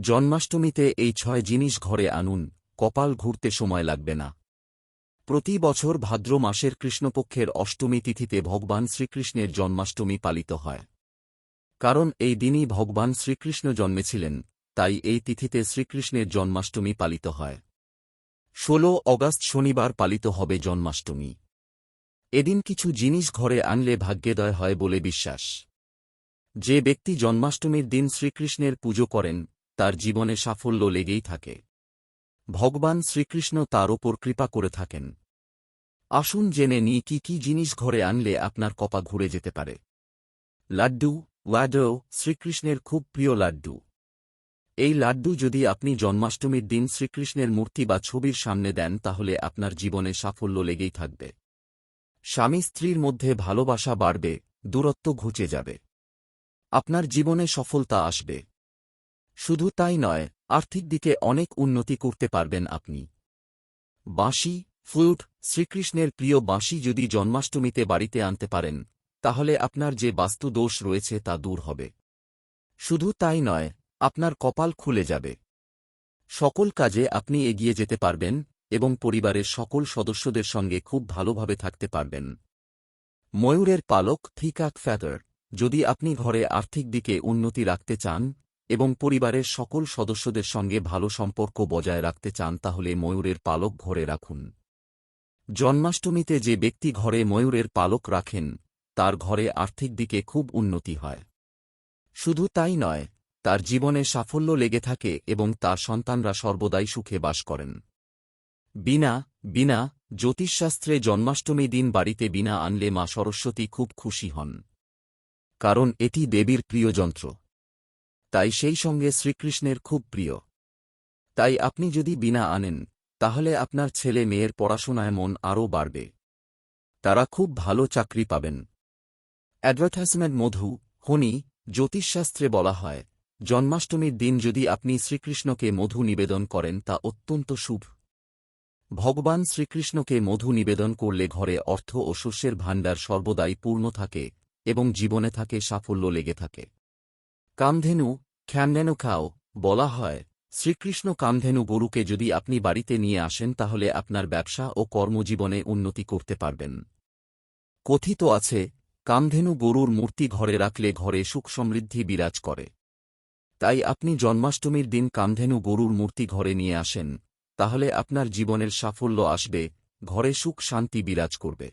জন্মাষ্টমীতে এই ছয় জিনিস ঘরে আনুন, কপাল ঘুরতে সময় লাগবে না। প্রতি বছর ভাদ্র মাসের কৃষ্ণপক্ষের অষ্টমী তিথিতে ভগবান শ্রীকৃষ্ণের জন্মাষ্টমী পালিত হয়। কারণ এই দিনই ভগবান শ্রীকৃষ্ণ জন্মেছিলেন, তাই এই তিথিতে শ্রীকৃষ্ণের জন্মাষ্টমী পালিত হয়। ষোলো অগাস্ট শনিবার পালিত হবে জন্মাষ্টমী। এদিন কিছু জিনিস ঘরে আনলে ভাগ্যোদয় হয় বলে বিশ্বাস। যে ব্যক্তি জন্মাষ্টমীর দিন শ্রীকৃষ্ণের পুজো করেন তার জীবনে সাফল্য লেগেই থাকে। ভগবান শ্রীকৃষ্ণ তার ওপর কৃপা করে থাকেন। আসুন জেনে নিই কি কি জিনিস ঘরে আনলে আপনার কপা ঘুরে যেতে পারে। লাড্ডু ওয়াডো শ্রীকৃষ্ণের খুব প্রিয় লাড্ডু। এই লাড্ডু যদি আপনি জন্মাষ্টমীর দিন শ্রীকৃষ্ণের মূর্তি বা ছবির সামনে দেন, তাহলে আপনার জীবনে সাফল্য লেগেই থাকবে। স্বামী স্ত্রীর মধ্যে ভালোবাসা বাড়বে, দূরত্ব ঘুচে যাবে। আপনার জীবনে সফলতা আসবে। শুধু তাই নয়, আর্থিক দিকে অনেক উন্নতি করতে পারবেন আপনি। বাঁশি, ফ্লুট, শ্রীকৃষ্ণের প্রিয় বাঁশি যদি জন্মাষ্টমীতে বাড়িতে আনতে পারেন, তাহলে আপনার যে বাস্তু দোষ রয়েছে তা দূর হবে। শুধু তাই নয়, আপনার কপাল খুলে যাবে। সকল কাজে আপনি এগিয়ে যেতে পারবেন এবং পরিবারের সকল সদস্যদের সঙ্গে খুব ভালোভাবে থাকতে পারবেন। ময়ূরের পালক থিকাক ফ্যাদার যদি আপনি ঘরে আর্থিক দিকে উন্নতি রাখতে চান এবং পরিবারের সকল সদস্যদের সঙ্গে ভালো সম্পর্ক বজায় রাখতে চান তাহলে ময়ূরের পালক ঘরে রাখুন। জন্মাষ্টমীতে যে ব্যক্তি ঘরে ময়ূরের পালক রাখেন, তার ঘরে আর্থিক দিকে খুব উন্নতি হয়। শুধু তাই নয়, তার জীবনে সাফল্য লেগে থাকে এবং তার সন্তানরা সর্বদাই সুখে বাস করেন। বিনা বিনা জ্যোতিষশাস্ত্রে জন্মাষ্টমী দিন বাড়িতে বিনা আনলে মা সরস্বতী খুব খুশি হন। কারণ এটি দেবীর প্রিয় যন্ত্র। তাই সেই সঙ্গে শ্রীকৃষ্ণের খুব প্রিয়। তাই আপনি যদি বিনা আনেন, তাহলে আপনার ছেলে মেয়ের পড়াশোনায় মন আরও বাড়বে। তারা খুব ভালো চাকরি পাবেন। অ্যাডভার্টাইজমেন্ট মধু, হনি, জ্যোতিষশাস্ত্রে বলা হয়, জন্মাষ্টমীর দিন যদি আপনি শ্রীকৃষ্ণকে মধু নিবেদন করেন তা অত্যন্ত শুভ। ভগবান শ্রীকৃষ্ণকে মধু নিবেদন করলে ঘরে অর্থ ও শস্যের ভাণ্ডার সর্বদাই পূর্ণ থাকে এবং জীবনে থাকে সাফল্য লেগে থাকে। কামধেনু খ্যামধেনু খাও বলা হয়, শ্রীকৃষ্ণ কামধেনু গরুকে যদি আপনি বাড়িতে নিয়ে আসেন তাহলে আপনার ব্যবসা ও কর্মজীবনে উন্নতি করতে পারবেন। কথিত আছে, কামধেনু গরুর মূর্তি ঘরে রাখলে ঘরে সুখ সমৃদ্ধি বিরাজ করে। তাই আপনি জন্মাষ্টমীর দিন কামধেনু গরুর মূর্তি ঘরে নিয়ে আসেন, তাহলে আপনার জীবনের সাফল্য আসবে, ঘরে সুখ শান্তি বিরাজ করবে।